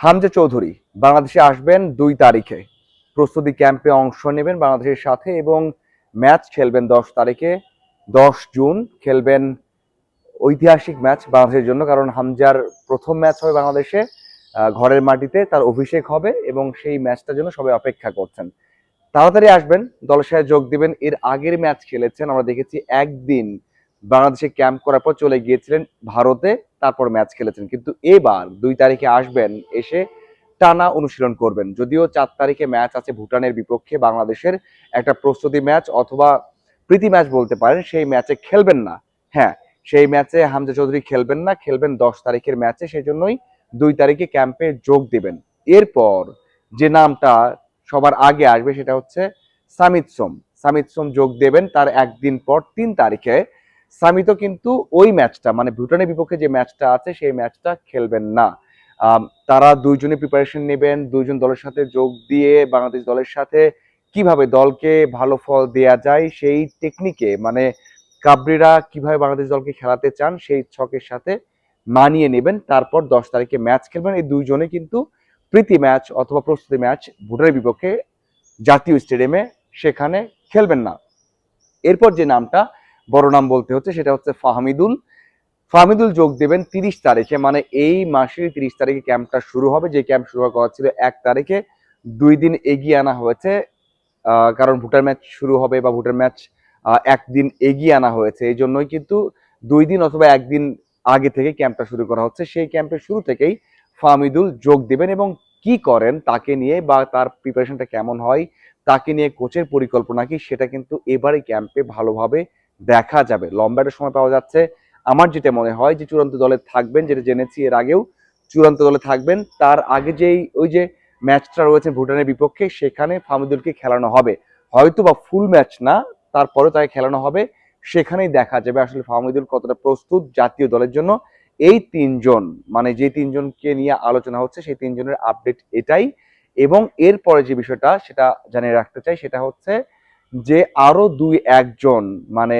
হামজা চৌধুরী বাংলাদেশে আসবেন দুই তারিখে। প্রস্তুতি ক্যাম্পে অংশ নেবেন বাংলাদেশের সাথে এবং ম্যাচ খেলবেন দশ তারিখে। দশ জুন খেলবেন ঐতিহাসিক ম্যাচ বাংলাদেশের জন্য, কারণ হামজার প্রথম ম্যাচ হবে বাংলাদেশে ঘরের মাটিতে, তার অভিষেক হবে এবং সেই ম্যাচটার জন্য সবাই অপেক্ষা করছেন। তাড়াতাড়ি আসবেন, দলের সাথে যোগ দিবেন, এর আগের ম্যাচ খেলেছেন, আমরা দেখেছি একদিন বাংলাদেশে ক্যাম্প করার পর চলে গিয়েছিলেন ভারতে। তারপর ম্যাচ খেলেছেন। কিন্তু এবার দুই তারিখে আসবেন, এসে টানা অনুশীলন করবেন। যদিও চার তারিখে ম্যাচ আছে ভুটানের বিপক্ষে, বাংলাদেশের একটা প্রস্তুতি ম্যাচ অথবা প্রীতি ম্যাচ বলতে পারেন, সেই ম্যাচে খেলবেন না। হ্যাঁ সেই ম্যাচে হামজা চৌধুরী খেলবেন না, খেলবেন দশ তারিখের ম্যাচে সেই জন্যই দুই তারিখে ক্যাম্পে যোগ দিবেন। এরপর যে নামটা সবার আগে আসবে সেটা হচ্ছে সামিত সোম। সামিত সোম যোগ দেবেন, তার একদিন পর তিন তারিখে সামিতও কিন্তু ওই ম্যাচটা মানে ভুটানের বিপক্ষে যে ম্যাচটা আছে, সেই ম্যাচটা খেলবেন না। তারা দুইজনে প্রিপারেশন নেবেন, দুইজন দলের সাথে যোগ দিয়ে বাংলাদেশ দলের সাথে কীভাবে দলকে ভালো ফল দেয়া যায়, সেই টেকনিকে মানে কাবরিরা কীভাবে বাংলাদেশ দলকে খেলাতে চান, সেই ছকের সাথে মানিয়ে নেবেন। তারপর দশ তারিখে ম্যাচ খেলবেন। এই দুইজনে কিন্তু প্রীতি ম্যাচ অথবা প্রস্তুতি ম্যাচ ভুটানের বিপক্ষে জাতীয় স্টেডিয়ামে সেখানে খেলবেন না। এরপর যে নামটা বড় নাম বলতে হচ্ছে, সেটা হচ্ছে ফাহমিদুল। ফাহমিদুল যোগ দেবেন তিরিশ তারিখে মানে এই মাসের তিরিশ তারিখে ক্যাম্পটা শুরু হবে। যে ক্যাম্প শুরু হওয়ার কথা ছিল এক তারিখে, দুই দিন এগিয়ে আনা হয়েছে। কারণ ভুটার ম্যাচ শুরু হবে বা ভুটার ম্যাচ একদিন এগিয়ে আনা হয়েছে। এই জন্যই কিন্তু দুই দিন অথবা একদিন আগে থেকে ক্যাম্পটা শুরু করা হচ্ছে। সেই ক্যাম্পের শুরু থেকেই ফাহমিদুল যোগ দেবেন এবং কি করেন তাকে নিয়ে বা তার প্রিপারেশনটা কেমন হয়, তাকে নিয়ে কোচের পরিকল্পনা কি, সেটা কিন্তু এবারে ক্যাম্পে ভালোভাবে দেখা যাবে। লম্বা একটা সময় পাওয়া যাচ্ছে। আমার যেটা মনে হয় যে চূড়ান্ত দলে থাকবেন, যেটা জেনেছি এর আগেও, চূড়ান্ত দলে থাকবেন। তার আগে যেই, ওই যে ম্যাচটা রয়েছে ভুটানের বিপক্ষে, সেখানে ফাহমিদুলকে খেলানো হবে। হয়তো বা ফুল ম্যাচ না, তারপরে তাকে খেলানো হবে। সেখানেই দেখা যাবে আসলে ফাহমিদুল কতটা প্রস্তুত জাতীয় দলের জন্য। এই তিনজন মানে যে তিনজনকে নিয়ে আলোচনা হচ্ছে, সেই তিনজনের আপডেট এটাই। এবং এরপরে যে বিষয়টা, সেটা জানিয়ে রাখতে চাই, সেটা হচ্ছে যে আরও দুই একজন মানে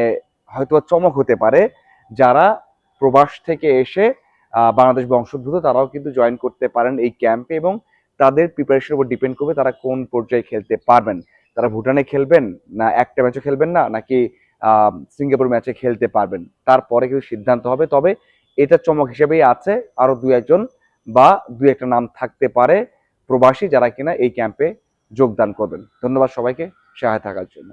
হয়তো চমক হতে পারে, যারা প্রবাস থেকে এসে বাংলাদেশ বংশোদ্ভূত, তারাও কিন্তু জয়েন করতে পারেন এই ক্যাম্পে এবং তাদের প্রিপারেশনের উপর ডিপেন্ড করবে তারা কোন পর্যায়ে খেলতে পারবেন। তারা ভুটানে খেলবেন না, একটা ম্যাচও খেলবেন না, নাকি সিঙ্গাপুর ম্যাচে খেলতে পারবেন। তারপরে কিন্তু সিদ্ধান্ত হবে, তবে এটা চমক হিসেবেই আছে, আরও দুই একজন বা দুই একটা নাম থাকতে পারে প্রবাসী যারা কিনা এই ক্যাম্পে যোগদান করবেন। ধন্যবাদ সবাইকে। সহায় থাকার জন্য।